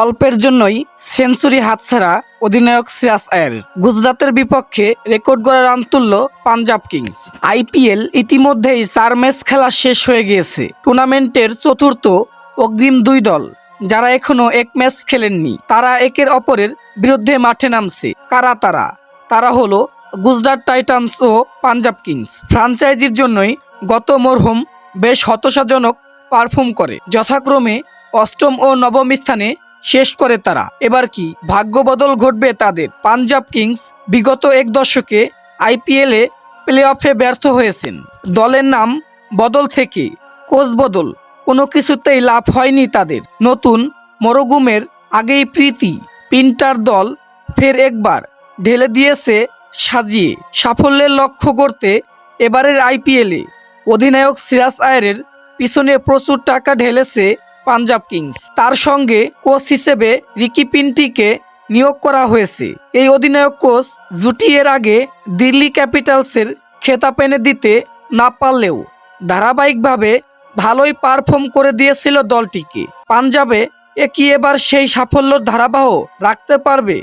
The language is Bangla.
অল্পের জন্যই সেঞ্চুরি হাতছাড়া অধিনায়ক সিরাজ আয়ার। গুজরাতের বিপক্ষে রেকর্ড গড়ে রান তুলল পাঞ্জাব কিংস। আইপিএল ইতিমধ্যেই চার ম্যাচ খেলা শেষ হয়ে গিয়েছে। টুর্নামেন্টের চতুর্থ অগ্রিম দুই দল, যারা এখনও এক ম্যাচ খেলেননি, তারা একের অপরের বিরুদ্ধে মাঠে নামছে। কারা তারা? তারা হলো গুজরাট টাইটান্স ও পাঞ্জাব কিংস। ফ্রাঞ্চাইজির জন্যই গত মরহুম বেশ হতাশাজনক পারফর্ম করে। যথাক্রমে অষ্টম ও নবম স্থানে শেষ করে তারা। এবার কি? ভাগ্য বদল ঘটবে তাদের। পাঞ্জাব কিংস বিগত এক দশকে আইপিএলে প্লে অফে ব্যর্থ হয়েছেন। দলের নাম বদল থেকে কোচ বদল। কোনো কিছুতেই লাভ হয়নি তাদের। নতুন মরগুমের আগেই প্রীতি পিন্টার দল ফের একবার ঢেলে দিয়েছে সাজিয়ে। সাফল্যের লক্ষ্য করতে এবারের আইপিএলে অধিনায়ক সিরাজ আয়ারের পিছনে প্রচুর টাকা ঢেলেছে পাঞ্জাব কিংস। তার সঙ্গে কোচ হিসেবে রিকি পিন্টিকে নিয়োগ করা হয়েছে। এই অধিনায়ক কোচ জুটি এর আগে দিল্লি ক্যাপিটালসের খেতাব এনে দিতে না পারলেও ধারাবাহিকভাবে ভালোই পারফর্ম করে দিয়েছিল দলটিকে। পাঞ্জাবে এ কি এবার সেই সাফল্যের ধারাবাহ রাখতে পারবে